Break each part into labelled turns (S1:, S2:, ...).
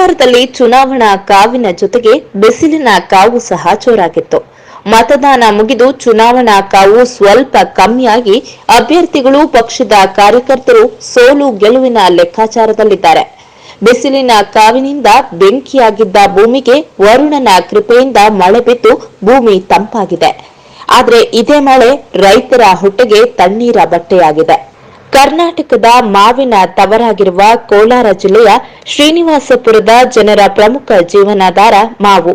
S1: ಕೋಲಾರದಲ್ಲಿ ಚುನಾವಣಾ ಕಾವಿನ ಜೊತೆಗೆ ಬಿಸಿಲಿನ ಕಾವು ಸಹ ಜೋರಾಗಿತ್ತು. ಮತದಾನ ಮುಗಿದು ಚುನಾವಣಾ ಕಾವು ಸ್ವಲ್ಪ ಕಮ್ಮಿಯಾಗಿ ಅಭ್ಯರ್ಥಿಗಳು, ಪಕ್ಷದ ಕಾರ್ಯಕರ್ತರು ಸೋಲು ಗೆಲುವಿನ ಲೆಕ್ಕಾಚಾರದಲ್ಲಿದ್ದಾರೆ. ಬಿಸಿಲಿನ ಕಾವಿನಿಂದ ಬೆಂಕಿಯಾಗಿದ್ದ ಭೂಮಿಗೆ ವರುಣನ ಕೃಪೆಯಿಂದ ಮಳೆ ಬಿದ್ದು ಭೂಮಿ ತಂಪಾಗಿದೆ. ಆದರೆ ಇದೇ ಮಳೆ ರೈತರ ಹೊಟ್ಟೆಗೆ ತಣ್ಣೀರ ಬಟ್ಟೆಯಾಗಿದೆ. ಕರ್ನಾಟಕದ ಮಾವಿನ ತವರಾಗಿರುವ ಕೋಲಾರ ಜಿಲ್ಲೆಯ ಶ್ರೀನಿವಾಸಪುರದ ಜನರ ಪ್ರಮುಖ ಜೀವನಾಧಾರ ಮಾವು.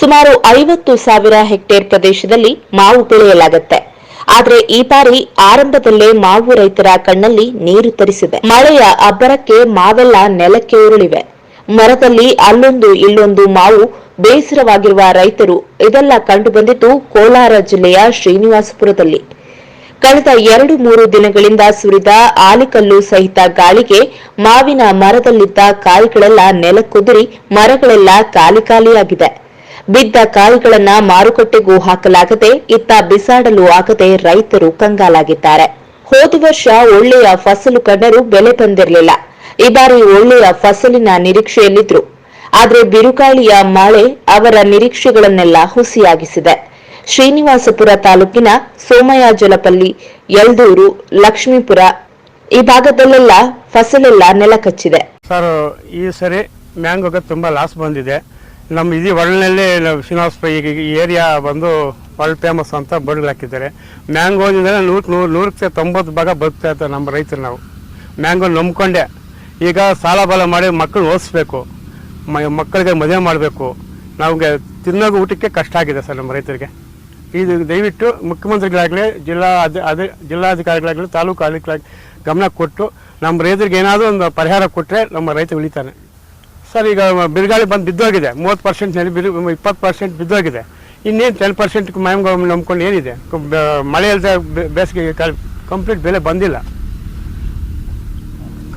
S1: ಸುಮಾರು ಐವತ್ತು ಸಾವಿರ ಹೆಕ್ಟೇರ್ ಪ್ರದೇಶದಲ್ಲಿ ಮಾವು ಬೆಳೆಯಲಾಗುತ್ತೆ. ಆದರೆ ಈ ಬಾರಿ ಆರಂಭದಲ್ಲೇ ಮಾವು ರೈತರ ಕಣ್ಣಲ್ಲಿ ನೀರು ತರಿಸಿದೆ. ಮಳೆಯ ಅಬ್ಬರಕ್ಕೆ ಮಾವೆಲ್ಲ ನೆಲಕ್ಕೆ ಉರುಳಿವೆ. ಮರದಲ್ಲಿ ಅಲ್ಲೊಂದು ಇಲ್ಲೊಂದು ಮಾವು ಬೇಸರವಾಗಿರುವ ರೈತರು ಇದೆಲ್ಲ ಕಂಡುಬಂದಿದ್ದು ಕೋಲಾರ ಜಿಲ್ಲೆಯ ಶ್ರೀನಿವಾಸಪುರದಲ್ಲಿ. ಕಳೆದ ಎರಡು ಮೂರು ದಿನಗಳಿಂದ ಸುರಿದ ಆಲಿಕಲ್ಲು ಸಹಿತ ಗಾಳಿಗೆ ಮಾವಿನ ಮರದಲ್ಲಿದ್ದ ಕಾಯಿಗಳೆಲ್ಲ ನೆಲಕ್ಕುದುರಿ, ಮರಗಳೆಲ್ಲ ಖಾಲಿ ಖಾಲಿಯಾಗಿದೆ. ಬಿದ್ದ ಕಾಯಿಗಳನ್ನ ಮಾರುಕಟ್ಟೆಗೂ ಹಾಕಲಾಗದೆ ಇತ್ತ ಬಿಸಾಡಲು ಆಗದೆ ರೈತರು ಕಂಗಾಲಾಗಿದ್ದಾರೆ. ಹೋದ ವರ್ಷ ಒಳ್ಳೆಯ ಫಸಲು ಕಂಡರೂ ಬೆಲೆ ಬಂದಿರಲಿಲ್ಲ. ಈ ಬಾರಿ ಒಳ್ಳೆಯ ಫಸಲಿನ ನಿರೀಕ್ಷೆಯಲ್ಲಿದ್ರು. ಆದರೆ ಬಿರುಗಾಳಿಯ ಮಳೆ ಅವರ ನಿರೀಕ್ಷೆಗಳನ್ನೆಲ್ಲ ಹುಸಿಯಾಗಿಸಿದೆ. ಶ್ರೀನಿವಾಸಪುರ ತಾಲೂಕಿನ ಸೋಮಯಾಜಲಪಲ್ಲಿ, ಯಲ್ದೂರು, ಲಕ್ಷ್ಮೀಪುರ ಈ ಭಾಗದಲ್ಲೆಲ್ಲ ಫಸಲೆಲ್ಲ ನೆಲಕಚ್ಚಿದೆ
S2: ಸರ್, ಈ ಸರಿ ಮ್ಯಾಂಗೋಗೆ ತುಂಬ ಲಾಸ್ ಬಂದಿದೆ. ನಮ್ಮ ಇಡೀ ವರ್ಲ್ಡ್ನಲ್ಲೇ ಶ್ರೀನಿವಾಸ ಈ ಏರಿಯಾ ಬಂದು ವರ್ಲ್ಡ್ ಫೇಮಸ್ ಅಂತ ಬರ್ಡ್ ಹಾಕಿದ್ದಾರೆ. ಮ್ಯಾಂಗೋದಿಂದ ನೂರು ನೂರು ನೂರಕ್ಕೆ ತೊಂಬತ್ತು ಭಾಗ ಬದುಕ್ತಾ ಇರ್ತಾರೆ ನಮ್ಮ ರೈತರು ನಾವು. ಮ್ಯಾಂಗೋ ನಂಬ್ಕೊಂಡೆ. ಈಗ ಸಾಲ ಬಾಲ ಮಾಡಿ ಮಕ್ಕಳು ಓದಿಸ್ಬೇಕು. ಮಕ್ಕಳಿಗೆ ಮದುವೆ ಮಾಡಬೇಕು. ನಮಗೆ ತಿನ್ನೋದು ಊಟಕ್ಕೆ ಕಷ್ಟ ಆಗಿದೆ ಸರ್ ನಮ್ಮ ರೈತರಿಗೆ. ಇದು ದಯವಿಟ್ಟು ಮುಖ್ಯಮಂತ್ರಿಗಳಾಗಲಿ, ಜಿಲ್ಲಾ ಅಧಿ ಅದೇ ಜಿಲ್ಲಾಧಿಕಾರಿಗಳಾಗಲಿ, ತಾಲೂಕು ಗಮನ ಕೊಟ್ಟು ನಮ್ಮ ರೈತರಿಗೆ ಏನಾದರೂ ಒಂದು ಪರಿಹಾರ ಕೊಟ್ಟರೆ ನಮ್ಮ ರೈತ ಉಳಿತಾನೆ. ಸರ್, ಈಗ ಬಿರುಗಾಳಿ ಬಂದು ಬಿದ್ದೋಗಿದೆ. ಮೂವತ್ತು ಪರ್ಸೆಂಟ್ನಲ್ಲಿ ಬಿರು, ಇಪ್ಪತ್ತು ಪರ್ಸೆಂಟ್ ಬಿದ್ದೋಗಿದೆ. ಇನ್ನೇನು ಟೆನ್ ಪರ್ಸೆಂಟ್ ಮ್ಯಾಂಗೋ ನಂಬ್ಕೊಂಡು ಏನಿದೆ? ಮಳೆ ಇಲ್ಲದೆ ಬೇಸಿಗೆ ಕಂಪ್ಲೀಟ್ ಬೆಲೆ ಬಂದಿಲ್ಲ.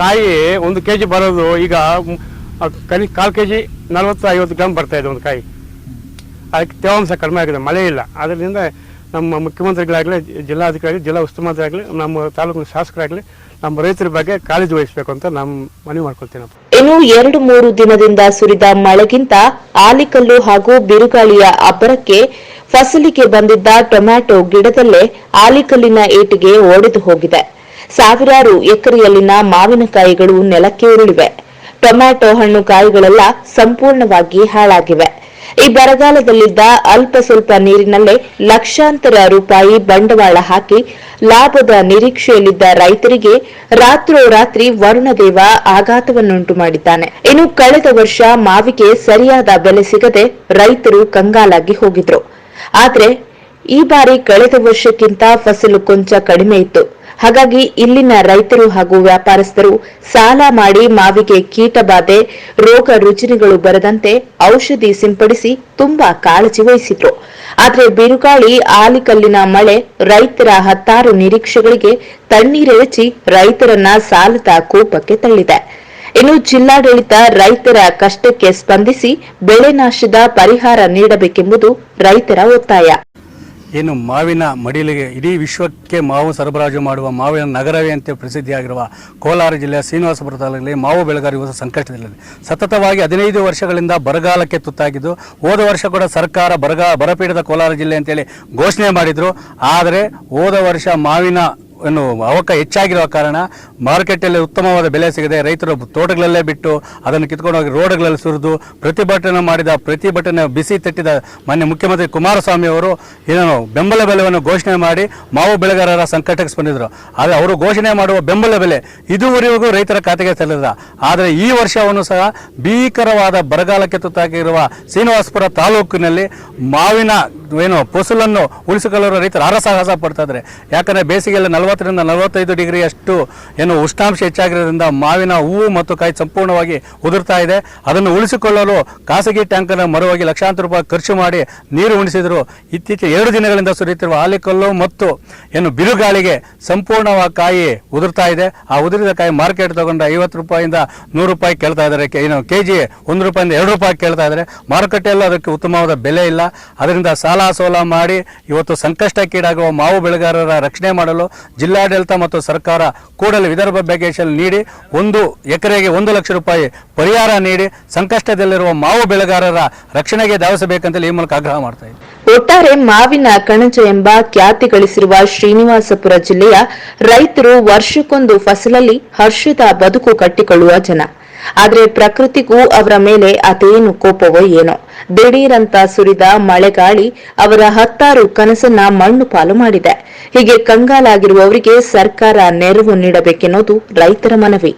S2: ಕಾಯಿ ಒಂದು ಕೆ ಜಿ ಬರೋದು ಈಗ ಕನಿ, ಕಾಲು ಕೆ ಜಿ ನಲ್ವತ್ತು ಐವತ್ತು ಗ್ರಾಮ್ ಬರ್ತಾಯಿದೆ ಒಂದು ಕಾಯಿ. ಅದಕ್ಕೆ ತೇವಾಂಶ ಕಡಿಮೆ ಆಗಿದೆ, ಮಳೆ ಇಲ್ಲ. ಅದರಿಂದ ನಮ್ಮ ಮುಖ್ಯಮಂತ್ರಿಗಳಾಗಲಿ ಜಿಲ್ಲಾಧಿಕಾರಿ ಜಿಲ್ಲಾ ಉಸ್ತುಮಂತ್ರಿ ಆಗಲಿ ನಮ್ಮ ತಾಲೂಕಿನ ಶಾಸಕರಾಗಲಿ, ನಮ್ಮ ರೈತರ ಬಗ್ಗೆ ಕಾಳಜಿ ವಹಿಸಬೇಕು ಅಂತ ನಮ್ಮ ಮನವಿ ಮಾಡ್ಕೊಳ್ತೀನಿ.
S1: ಇನ್ನು ಎರಡು ಮೂರು ದಿನದಿಂದ ಸುರಿದ ಮಳೆಗಿಂತ ಆಲಿಕಲ್ಲು ಹಾಗೂ ಬಿರುಗಾಳಿಯ ಅಬ್ಬರಕ್ಕೆ ಫಸಲಿಗೆ ಬಂದಿದ್ದ ಟೊಮ್ಯಾಟೊ ಗಿಡದಲ್ಲೇ ಆಲಿಕಲ್ಲಿನ ಏಟಿಗೆ ಒಡೆದು ಹೋಗಿದೆ. ಸಾವಿರಾರು ಎಕರೆಯಲ್ಲಿನ ಮಾವಿನಕಾಯಿಗಳು ನೆಲಕ್ಕೆ ಉರುಳಿವೆ ಟೊಮ್ಯಾಟೊ ಹಣ್ಣು ಕಾಯಿಗಳೆಲ್ಲ ಸಂಪೂರ್ಣವಾಗಿ ಹಾಳಾಗಿವೆ. ಈ ಬರಗಾಲದಲ್ಲಿದ್ದ ಅಲ್ಪ ಸ್ವಲ್ಪ ನೀರಿನಲ್ಲೇ ಲಕ್ಷಾಂತರ ರೂಪಾಯಿ ಬಂಡವಾಳ ಹಾಕಿ ಲಾಭದ ನಿರೀಕ್ಷೆಯಲ್ಲಿದ್ದ ರೈತರಿಗೆ ರಾತ್ರೋರಾತ್ರಿ ವರುಣದೇವ ಆಘಾತವನ್ನುಂಟು ಮಾಡಿದ್ದಾನೆ. ಇನ್ನು ಕಳೆದ ವರ್ಷ ಮಾವಿಗೆ ಸರಿಯಾದ ಬೆಲೆ ಸಿಗದೆ ರೈತರು ಕಂಗಾಲಾಗಿ ಹೋಗಿದ್ರು. ಆದ್ರೆ ಈ ಬಾರಿ ಕಳೆದ ವರ್ಷಕ್ಕಿಂತ ಫಸಲು ಕೊಂಚ ಕಡಿಮೆ ಇತ್ತು. ಹಾಗಾಗಿ ಇಲ್ಲಿನ ರೈತರು ಹಾಗೂ ವ್ಯಾಪಾರಸ್ಥರು ಸಾಲ ಮಾಡಿ ಮಾವಿಗೆ ಕೀಟಬಾಧೆ ರೋಗ ರುಜಿನಗಳು ಬರದಂತೆ ಔಷಧಿ ಸಿಂಪಡಿಸಿ ತುಂಬಾ ಕಾಳಜಿ ವಹಿಸಿದ್ರು. ಆದರೆ ಬಿರುಗಾಳಿ, ಆಲಿಕಲ್ಲಿನ ಮಳೆ, ರೈತರ ಹತ್ತಾರು ನಿರೀಕ್ಷೆಗಳಿಗೆ ತಣ್ಣೀರೆರಚಿ ರೈತರನ್ನ ಸಾಲದ ಕೂಪಕ್ಕೆ ತಳ್ಳಿದೆ. ಇನ್ನು ಜಿಲ್ಲಾಡಳಿತ ರೈತರ ಕಷ್ಟಕ್ಕೆ ಸ್ಪಂದಿಸಿ ಬೆಳೆ ನಾಶದ ಪರಿಹಾರ ನೀಡಬೇಕೆಂಬುದು ರೈತರ ಒತ್ತಾಯ.
S3: ಏನು ಮಾವಿನ ಮಡಿಲಿಗೆ, ಇಡೀ ವಿಶ್ವಕ್ಕೆ ಮಾವು ಸರಬರಾಜು ಮಾಡುವ ಮಾವಿನ ನಗರವೇ ಅಂತ ಪ್ರಸಿದ್ಧಿಯಾಗಿರುವ ಕೋಲಾರ ಜಿಲ್ಲೆಯ ಶ್ರೀನಿವಾಸಪುರ ತಾಲೂಕಿನಲ್ಲಿ ಮಾವು ಬೆಳೆಗಾರರು ಸಂಕಷ್ಟದಲ್ಲಿದೆ. ಸತತವಾಗಿ ಹದಿನೈದು ವರ್ಷಗಳಿಂದ ಬರಗಾಲಕ್ಕೆ ತುತ್ತಾಗಿದ್ದು, ಹೋದ ವರ್ಷ ಕೂಡ ಸರ್ಕಾರ ಬರಗಾ, ಬರಪೀಡಿತ ಕೋಲಾರ ಜಿಲ್ಲೆ ಅಂತೇಳಿ ಘೋಷಣೆ ಮಾಡಿದರು. ಆದರೆ ಹೋದ ವರ್ಷ ಮಾವಿನ ಏನು ಅವಕ ಹೆಚ್ಚಾಗಿರುವ ಕಾರಣ ಮಾರುಕಟ್ಟೆಯಲ್ಲಿ ಉತ್ತಮವಾದ ಬೆಲೆ ಸಿಗದೆ ರೈತರು ತೋಟಗಳಲ್ಲೇ ಬಿಟ್ಟು ಅದನ್ನು ಕಿತ್ಕೊಂಡು ಹೋಗಿ ರೋಡ್ಗಳಲ್ಲಿ ಸುರಿದು ಪ್ರತಿಭಟನೆ ಮಾಡಿದ, ಪ್ರತಿಭಟನೆ ಬಿಸಿ ತಟ್ಟಿದ ಮಾನ್ಯ ಮುಖ್ಯಮಂತ್ರಿ ಕುಮಾರಸ್ವಾಮಿ ಅವರು ಏನು ಬೆಂಬಲ ಬೆಲೆಯನ್ನು ಘೋಷಣೆ ಮಾಡಿ ಮಾವು ಬೆಳೆಗಾರರ ಸಂಕಟಕ್ಕೆ ಸ್ಪಂದಿದ್ರು ಆದರೆ ಅವರು ಘೋಷಣೆ ಮಾಡುವ ಬೆಂಬಲ ಬೆಲೆ ಇದುವರೆಗೂ ರೈತರ ಖಾತೆಗೆ ಸಲ್ಲಿಲ್ಲ ಆದರೆ ಈ ವರ್ಷವನ್ನು ಸಹ ಭೀಕರವಾದ ಬರಗಾಲಕ್ಕೆ ತುತ್ತಾಗಿರುವ ಶ್ರೀನಿವಾಸಪುರ ತಾಲೂಕಿನಲ್ಲಿ ಮಾವಿನ ಏನು ಫಸಲನ್ನು ಉಳಿಸಿಕೊಳ್ಳುವ ರೈತರು ಹರಸಾಹಸ ಪಡ್ತಾ ಇದ್ದಾರೆ. ಯಾಕಂದರೆ ಬೇಸಿಗೆಯಲ್ಲಿ ನಲವತ್ತರಿಂದ ನಲವತ್ತೈದು ಡಿಗ್ರಿಯಷ್ಟು ಏನು ಉಷ್ಣಾಂಶ ಹೆಚ್ಚಾಗಿರೋದ್ರಿಂದ ಮಾವಿನ ಹೂವು ಮತ್ತು ಕಾಯಿ ಸಂಪೂರ್ಣವಾಗಿ ಉದುರ್ತಾ ಇದೆ. ಅದನ್ನು ಉಳಿಸಿಕೊಳ್ಳಲು ಖಾಸಗಿ ಟ್ಯಾಂಕನ್ನು ಮರುವಾಗಿ ಲಕ್ಷಾಂತರ ರೂಪಾಯಿ ಖರ್ಚು ಮಾಡಿ ನೀರು ಉಣಿಸಿದರು. ಇತ್ತೀಚೆಗೆ ಎರಡು ದಿನಗಳಿಂದ ಸುರಿಯುತ್ತಿರುವ ಆಲಿಕಲ್ಲು ಮತ್ತು ಏನು ಬಿರುಗಾಳಿಗೆ ಸಂಪೂರ್ಣವಾಗಿ ಕಾಯಿ ಉದುರ್ತಾ ಇದೆ. ಆ ಉದುರಿದ ಕಾಯಿ ಮಾರ್ಕೆಟ್ ತಗೊಂಡು ಐವತ್ತು ರೂಪಾಯಿಂದ ನೂರು ರೂಪಾಯಿ ಕೇಳ್ತಾ ಇದ್ದಾರೆ. ಏನು ಕೆ ಜಿ ಒಂದು ರೂಪಾಯಿಂದ ಎರಡು ರೂಪಾಯಿ ಕೇಳ್ತಾ ಇದ್ದಾರೆ. ಮಾರುಕಟ್ಟೆಯಲ್ಲೂ ಅದಕ್ಕೆ ಉತ್ತಮವಾದ ಬೆಲೆ ಇಲ್ಲ. ಅದರಿಂದ ಸಾಲ ಸಾಲ ಮಾಡಿ ಇವತ್ತು ಸಂಕಷ್ಟಕ್ಕೀಡಾಗುವ ಮಾವು ಬೆಳೆಗಾರರ ರಕ್ಷಣೆ ಮಾಡಲು ಜಿಲ್ಲಾಡಳಿತ ಮತ್ತು ಸರ್ಕಾರ ಕೂಡಲೇ ವಿದರ್ಭ ಬ್ಯಾಗೇಶಲ್ಲಿ ನೀಡಿ ಒಂದು ಎಕರೆಗೆ ಒಂದು ಲಕ್ಷ ರೂಪಾಯಿ ಪರಿಹಾರ ನೀಡಿ ಸಂಕಷ್ಟದಲ್ಲಿರುವ ಮಾವು ಬೆಳೆಗಾರರ ರಕ್ಷಣೆಗೆ ಧಾವಿಸಬೇಕಂತೇಳಿ ಈ ಮೂಲಕ ಆಗ್ರಹ ಮಾಡ್ತಾ
S1: ಒಟ್ಟಾರೆ ಮಾವಿನ ಕಣಜ ಎಂಬ ಖ್ಯಾತಿ ಗಳಿಸಿರುವ ಶ್ರೀನಿವಾಸಪುರ ಜಿಲ್ಲೆಯ ರೈತರು ವರ್ಷಕ್ಕೊಂದು ಫಸಲಲ್ಲಿ ಹರ್ಷದ ಬದುಕು ಕಟ್ಟಿಕೊಳ್ಳುವ ಜನ. ಆದ್ರೆ ಪ್ರಕೃತಿಗೂ ಅವರ ಮೇಲೆ ಅದೇನು ಕೋಪವೋ ಏನೋ. ದಿಢೀರಂತ ಸುರಿದ ಮಳೆಗಾಳಿ ಅವರ ಹತ್ತಾರು ಕನಸನ್ನ ಮಣ್ಣು ಪಾಲು ಮಾಡಿದೆ. ಹೀಗೆ ಕಂಗಾಲಾಗಿರುವವರಿಗೆ ಸರ್ಕಾರ ನೆರವು ನೀಡಬೇಕೆನ್ನೋದು ರೈತರ ಮನವಿ.